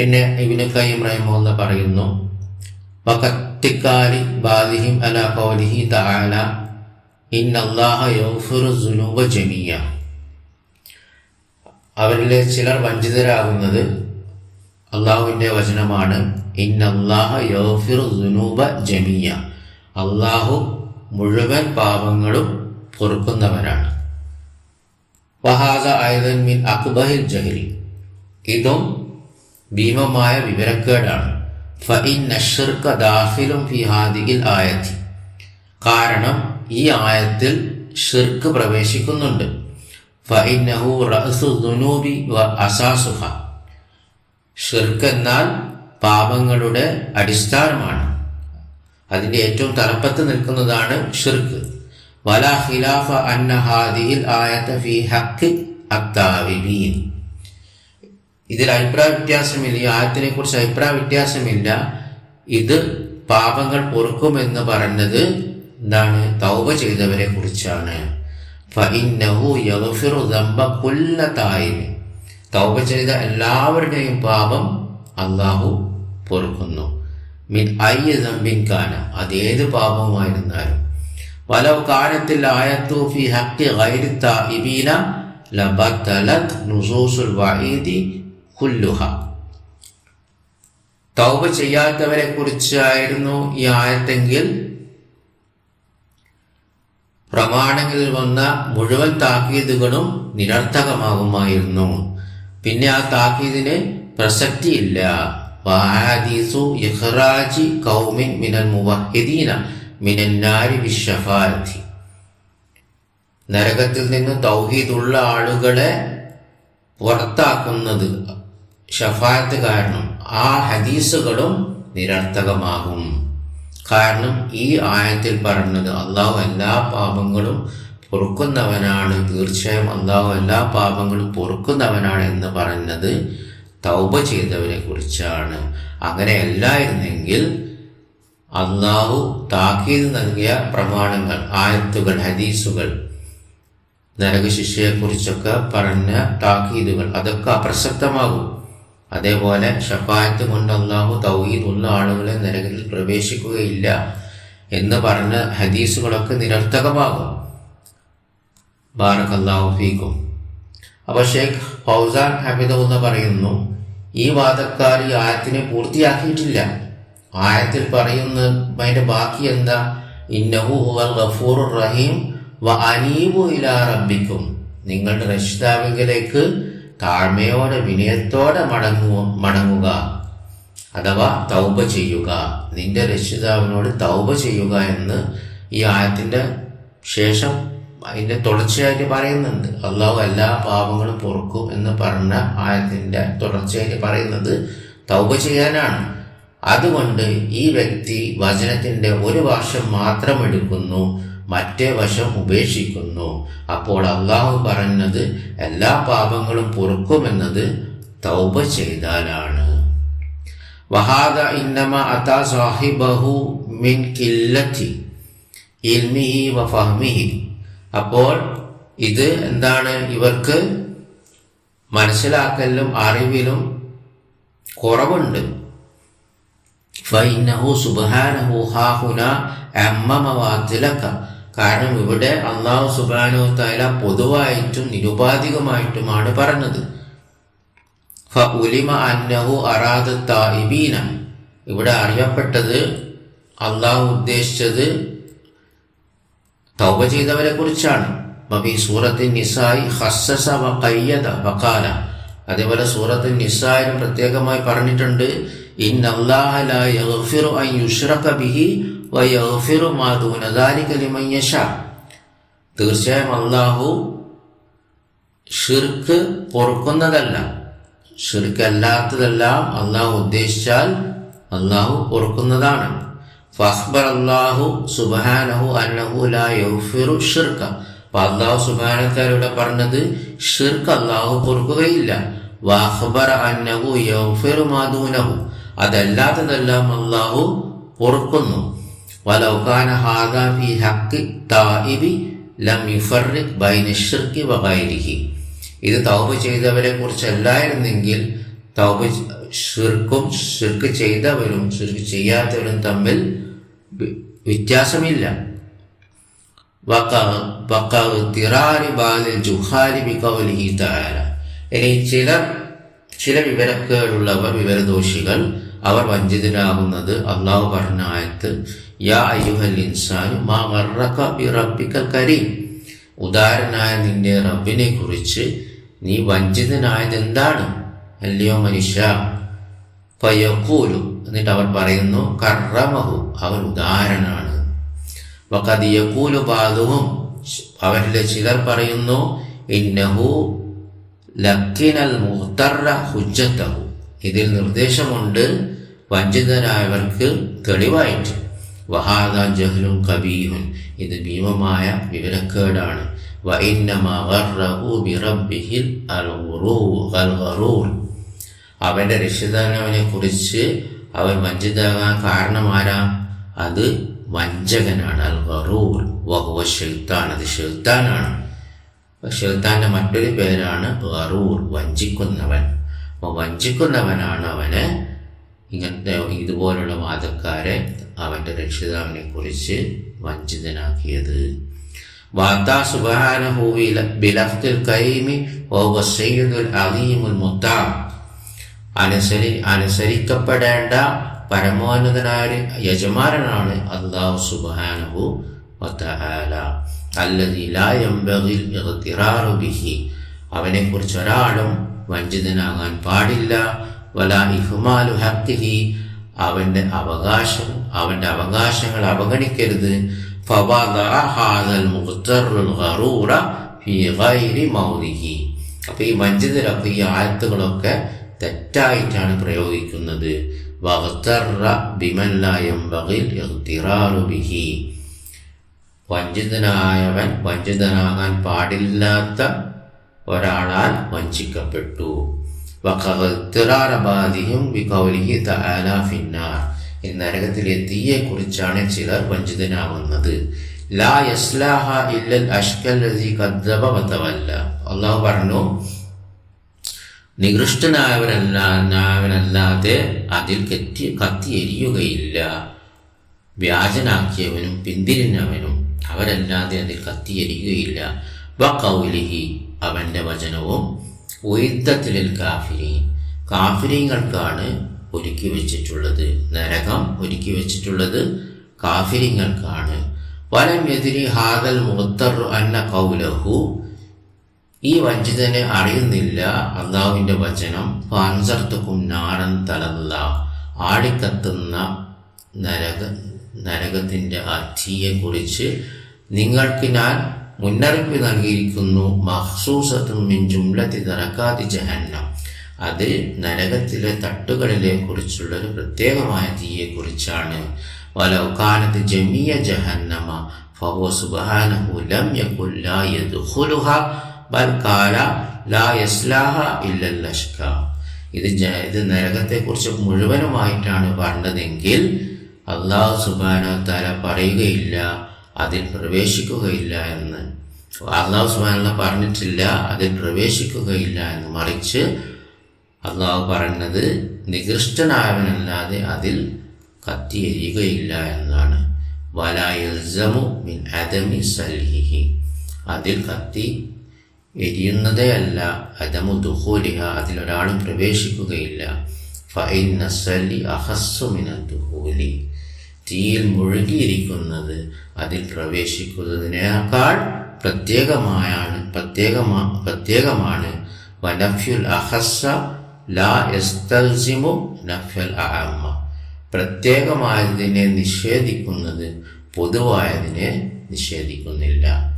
പിന്നെ ഇബിന് കയ്യം റഹിമുല്ല പറയുന്നു വക്കത്തിക്കാലി ബാദിഹിം അല കൗലിഹി തആല ഇന്നല്ലാഹ യഗ്ഫിറു സുനൂബ ജമിയ അവരിലെ ചിലർ വഞ്ചിതരാകുന്നത് അള്ളാഹുവിന്റെ വചനമാണ് ഇന്നല്ലാഹ യഗ്ഫിറു സുനൂബ ജമിയ അള്ളാഹു മുഴുവൻ പാപങ്ങളും പൊറുക്കുന്നവനാണ്. വഹാദ ആയതൻ മിൻ അക്ബഹിൽ ജഹരി ഇതും ഭീമമായ വിവരക്കേടാണ്. ആയത്തി. കാരണം ഈ ആയത്തിൽ ഷിർക്ക് പ്രവേശിക്കുന്നുണ്ട്. ഷിർക്ക് എന്നാൽ പാപങ്ങളുടെ അടിസ്ഥാനമാണ്. അതിന്റെ ഏറ്റവും തലപ്പത്ത് നിൽക്കുന്നതാണ് ഷിർക്ക് വല ഖിലാഫ അന്ന ഹാദിഹിൽ ആയത്ത ഫി ഹക്ക് അത്താവിബീൻ ഇതിൽ അഭിപ്രായ വ്യത്യാസമില്ല ഈ ആയത്തിനെ കുറിച്ച് അഭിപ്രായ വ്യത്യാസമില്ല. ഇത് പാപങ്ങൾ പൊറുക്കുമെന്ന് പറഞ്ഞത് എന്താണ്? തൗബ ചെയ്തവരെ കുറിച്ചാണ്. തൗബ ചെയ്ത എല്ലാവരുടെയും പാപം അള്ളാഹു പൊറുക്കുന്നു. മിൻ കാന. അതേത് പാപവുമായിരുന്നാലും. വലൗ കാലത്തിൽ ആയത്തു ഫി ഹക്കി ഗൈരി നുസൂസുൽ കുല്ലുഹ. തൗബ ചെയ്യാത്തവരെ കുറിച്ചായിരുന്നു ഈ ആയത്തെങ്കിൽ പ്രമാണങ്ങളിൽ വന്ന മുഴുവൻ താക്കീതുകളും നിരർത്ഥകമാകുമായിരുന്നു. പിന്നെ ആ താക്കീതിന് പ്രസക്തിയില്ല. കൗമിൻ മിനൽ മുവഹിദീന മിനന്നാരി നരകത്തിൽ നിന്ന് തൗഹീദുള്ള ആളുകളെ പുറത്താക്കുന്നത് ഷഫായത്ത് കാരണം ആ ഹദീസുകളും നിരർത്ഥകമാകും. കാരണം ഈ ആയത്തിൽ പറഞ്ഞത് അള്ളാഹു എല്ലാ പാപങ്ങളും പൊറുക്കുന്നവനാണ്. തീർച്ചയായും അള്ളാഹു എല്ലാ പാപങ്ങളും പൊറുക്കുന്നവനാണ് എന്ന് പറഞ്ഞത് തൗബ ചെയ്തവരെ കുറിച്ചാണ്. അങ്ങനെ അല്ലായിരുന്നെങ്കിൽ അള്ളാഹു താക്കീത് നൽകിയ പ്രമാണങ്ങൾ ആയത്തുകൾ ഹദീസുകൾ നരകശിക്ഷയെക്കുറിച്ചൊക്കെ പറഞ്ഞ താക്കീതുകൾ അതൊക്കെ അപ്രസക്തമാകും. അതേപോലെ ഷഫായത്ത് കൊണ്ട് അള്ളാഹു തൗഹീദുള്ള ആളുകളെ നരകത്തിൽ പ്രവേശിക്കുകയില്ല എന്ന് പറഞ്ഞ ഹദീസുകളൊക്കെ നിരർത്ഥകമാകും. ബാറക് ഫീക്കും അപ്പോൾ ഷേഖ് ഫൗസാൻ എന്ന് പറയുന്നു ഈ വാദക്കാർ ഈ ആയത്തിനെ പൂർത്തിയാക്കിയിട്ടില്ല. ആയത്തിൽ പറയുന്ന അതിന്റെ ബാക്കി എന്താ? ഇന്നഹു ഹുവൽ ഗഫൂർ റഹീം വ അനീബു ഇലാ റബ്ബിക്കും. നിങ്ങളുടെ രക്ഷിതാവിലേക്ക് താഴ്മയോടെ വിനയത്തോടെ മടങ്ങു മടങ്ങുക അഥവാ തൗബ ചെയ്യുക. നിന്റെ രക്ഷിതാവിനോട് തൗബ ചെയ്യുക എന്ന് ഈ ആയത്തിന്റെ ശേഷം അതിന്റെ തുടർച്ചയായിട്ട് പറയുന്നുണ്ട്. അള്ളാഹു എല്ലാ പാപങ്ങളും പൊറുക്കും എന്ന് പറഞ്ഞ ആയത്തിന്റെ തുടർച്ചയായിട്ട് പറയുന്നത് തൗബ ചെയ്യാനാണ്. അതുകൊണ്ട് ഈ വ്യക്തി വചനത്തിന്റെ ഒരു വർഷം മാത്രം എടുക്കുന്നു. മറ്റേ വശം ഉപേക്ഷിക്കുന്നു. അപ്പോൾ അള്ളാഹു പറഞ്ഞത് എല്ലാ പാപങ്ങളും പൊറുക്കുമെന്നത് തൗബ ചെയ്താലാണ്. വഹാദ ഇന്നമ അതാ സാഹിബഹു മിൻ കില്ലത്തി ഇൽമിഹി വ ഫഹ്മിഹി. അപ്പോൾ ഇത് എന്താണ്? ഇവർക്ക് മനസ്സിലാക്കലിലും അറിവിലും കുറവുണ്ട്. ഫൈനഹു സുബാനഹു ഹാഹുന അമ്മമവാത്തിലക്ക കാരണം ഇവിടെ അള്ളാഹു സുബാനു തല പൊതുവായിട്ടും നിരുപാധികമായിട്ടുമാണ് പറഞ്ഞത്. അന്നഹു ഇവിടെ അറിയപ്പെട്ടത് അള്ളാഹു ഉദ്ദേശിച്ചത് തൗബ ചെയ്തവരെ കുറിച്ചാണ്. മബി സൂറത്ത് നിസായി ഹസ്സസ വ അതേപോലെ സൂറത്ത് പ്രത്യേകമായി പറഞ്ഞിട്ടുണ്ട് ലാ ബിഹി വ മാ ദൂന ലിമൻ യശാ. തീർച്ചയായും അള്ളാഹു ഷിർക്ക് പൊറുക്കുന്നതല്ല. ഷിർക്കല്ലാത്തതെല്ലാം അള്ളാഹു ഉദ്ദേശിച്ചാൽ അള്ളാഹു പൊറുക്കുന്നതാണ്. ഫഹ്ബർ അള്ളാഹു സുബാനഹു അന്നഹു ലാ യൗഫിറു ഷിർക്ക അപ്പൊ അള്ളാഹു സുബാനത്താലൂടെ പറഞ്ഞത് ഷിർക്ക് അള്ളാഹു പൊറുക്കുകയില്ല. വാഹ്ബർ അന്നഹു യൗഫിറു മാദൂനഹു അതല്ലാത്തതെല്ലാം അള്ളാഹു പൊറുക്കുന്നു. വലൗകാന ഹാദാ في حق التائب ലം يفرق ബൈന الشرك വഗൈരിഹി ഇത് തൗബ ചെയ്തവരെ കുറിച്ചല്ലായിരുന്നെങ്കിൽ തൗബ ഷിർക്കും ഷിർക്ക് ചെയ്തവരും ഷിർക്ക് ചെയ്യാത്തവരും തമ്മിൽ വ്യത്യാസമില്ല. ഇനി ചിലർ ചില വിവരക്കേടുള്ളവർ വിവരദോഷികൾ അവർ വഞ്ചിതരാകുന്നത് അള്ളാഹു പറഞ്ഞ ആയത്ത് യാ അയ്യുഹൽ ഇൻസാനു മാ ഗർറക ബി റബ്ബിക്കൽ കരീം. ഉദാഹരണായ നിന്റെ റബ്ബിനെ കുറിച്ച് നീ വഞ്ചിതനായത് എന്താണ് അല്ലയോ മനുഷ്യ ഫയഖൂലു എന്നിട്ട് അവർ പറയുന്നു കറമഹു അവൻ ഉദാഹരണാണ് വക്കതിയക്കൂലു ബാധവും അവരിലെ ചിലർ പറയുന്നു ഇന്നഹു ലക്കിനൽ മുഹത്തറ ഹുജ്ജത്തഹു. ഇതിൽ നിർദ്ദേശമുണ്ട്. വഞ്ചിതരായവർക്ക് തെളിവായിട്ട്. വഹാദ ജഹ്ലും കബീഹുൻ. ഇത് ഭീമമായ വിവരക്കേടാണ്. അവന്റെ രക്ഷിതാവിനെ കുറിച്ച് അവൻ വഞ്ചിതാകാൻ കാരണമാരാ? അത് വഞ്ചകനാണ്. അൽ ഷെയ്ത്താൻ അത് ഷെയ്ത്താനാണ് ഷെയ്ത്താന്റെ മറ്റൊരു പേരാണ് വഞ്ചിക്കുന്നവൻ. അപ്പോൾ വഞ്ചിക്കുന്നവനാണ് അവന് ഇങ്ങനത്തെ ഇതുപോലുള്ള വാദക്കാരെ അവന്റെ രക്ഷിതാവിനെ കുറിച്ച് വഞ്ചിതനാക്കിയത്. വാർത്താ സുബാനഹു ബിലഫ്തിൽ കൈമി വഹുവ സയ്യിദുൽ അലീമുൽ മുത്താം. അനുസരി അനുസരിക്കപ്പെടേണ്ട പരമോന്നതനായ ഒരു യജമാനനാണ് അള്ളാഹു സുബാനഹു വതആല. അല്ലദീ ലാ യംബഗിൽ ഇഗ്തിറാറു ബിഹി. അവനെ കുറിച്ച് ഒരാളും വഞ്ചിതനാകാൻ പാടില്ല. വല ഇഹ്മാലു ഹക്തിഹി അവന്റെ അവകാശം അവന്റെ അവകാശങ്ങൾ അവഗണിക്കരുത്. അപ്പൊ ഈ വഞ്ചിതരൊക്കെ ഈ ആയത്തുകളൊക്കെ തെറ്റായിട്ടാണ് പ്രയോഗിക്കുന്നത്. വഞ്ചിതനായവൻ വഞ്ചിതനാകാൻ പാടില്ലാത്ത ഒരാളാൽ വഞ്ചിക്കപ്പെട്ടു. വഖ്തിറാറബാദിഹും വികൗലിഹി തആല ഫിന്നാർ. ഈ നരകത്തിലെ തീയെക്കുറിച്ചാണ് ചിലർ വഞ്ചിതനാവുന്നത്. ലാ യസ്ലാഹ ഇല്ലൽ അഷ്കല്ലദി കദ്ദബ വതവല്ല. അള്ളാഹു പറഞ്ഞു നികൃഷ്ടനായവനല്ലാതെ അതിൽ കത്തി കത്തിയെരിയുകയില്ല വ്യാജനാക്കിയവനും പിന്തിരിഞ്ഞവനും അവരല്ലാതെ അതിൽ കത്തിയെരിയുകയില്ല വ കൗലിഹി അവന്റെ വചനവും ഉയർത്തത്തിലിൽ കാഫിരി കാഫിരിങ്ങൾക്കാണ് ഒരുക്കി വെച്ചിട്ടുള്ളത്. നരകം ഒരുക്കി വെച്ചിട്ടുള്ളത് കാഫിരിങ്ങൾക്കാണ്. വലം എതിരി ഹാദൽ മുത്തർ അന്ന കൗലഹു. ഈ വഞ്ചിതനെ അറിയുന്നില്ല അള്ളാഹുവിന്റെ വചനം. പാൻസർത്തുക്കും നാടൻ തലല്ല ആടിക്കത്തുന്ന നരക നരകത്തിന്റെ ആ നിങ്ങൾക്ക് ഞാൻ മുന്നറിയിപ്പ് നൽകിയിരിക്കുന്നു. മഹ്സൂസത്തും ജുംലത്തി തറക്കാതി ജഹന്നം. അത് നരകത്തിലെ തട്ടുകളിലെ കുറിച്ചുള്ള ഒരു പ്രത്യേകമായ തീയെക്കുറിച്ചാണ്. വലൗകാനത്ത് ജമിയ ജഹന്നമ ഫവോ സുബ്ഹാനഹു ലം ഇത് ഇത് നരകത്തെക്കുറിച്ച് മുഴുവനുമായിട്ടാണ് പറഞ്ഞതെങ്കിൽ അള്ളാഹു സുബാന പറയുകയില്ല. അതിൽ പ്രവേശിക്കുകയില്ല എന്ന്. അള്ളാഹു സുബാനുള്ള പറഞ്ഞിട്ടില്ല അതിൽ പ്രവേശിക്കുകയില്ല എന്ന് മറിച്ച് അള്ളാഹു പറഞ്ഞത് നികൃഷ്ടനായവനല്ലാതെ അതിൽ കത്തിയരിയുകയില്ല എന്നാണ്. മിൻ അദമി സൽഹിഹി. അതിൽ കത്തി എരിയുന്നതേ അല്ല അദമു ദുഹൂലിഹ അതിലൊരാളും പ്രവേശിക്കുകയില്ല. ഫൈൻ നസലി അഹസ്സുമിന ദുഹൂലി തീയിൽ മുഴുകിയിരിക്കുന്നത്. അതിൽ പ്രവേശിക്കുന്നതിനേക്കാൾ പ്രത്യേകമായാണ് പ്രത്യേകമാ പ്രത്യേകമാണ്. വനഫ്യുൽ അഹസ്സ ലാ എസ്തൽസിമു നഫ്യൽ അഹമ്മ. പ്രത്യേകമായതിനെ നിഷേധിക്കുന്നത് പൊതുവായതിനെ നിഷേധിക്കുന്നില്ല.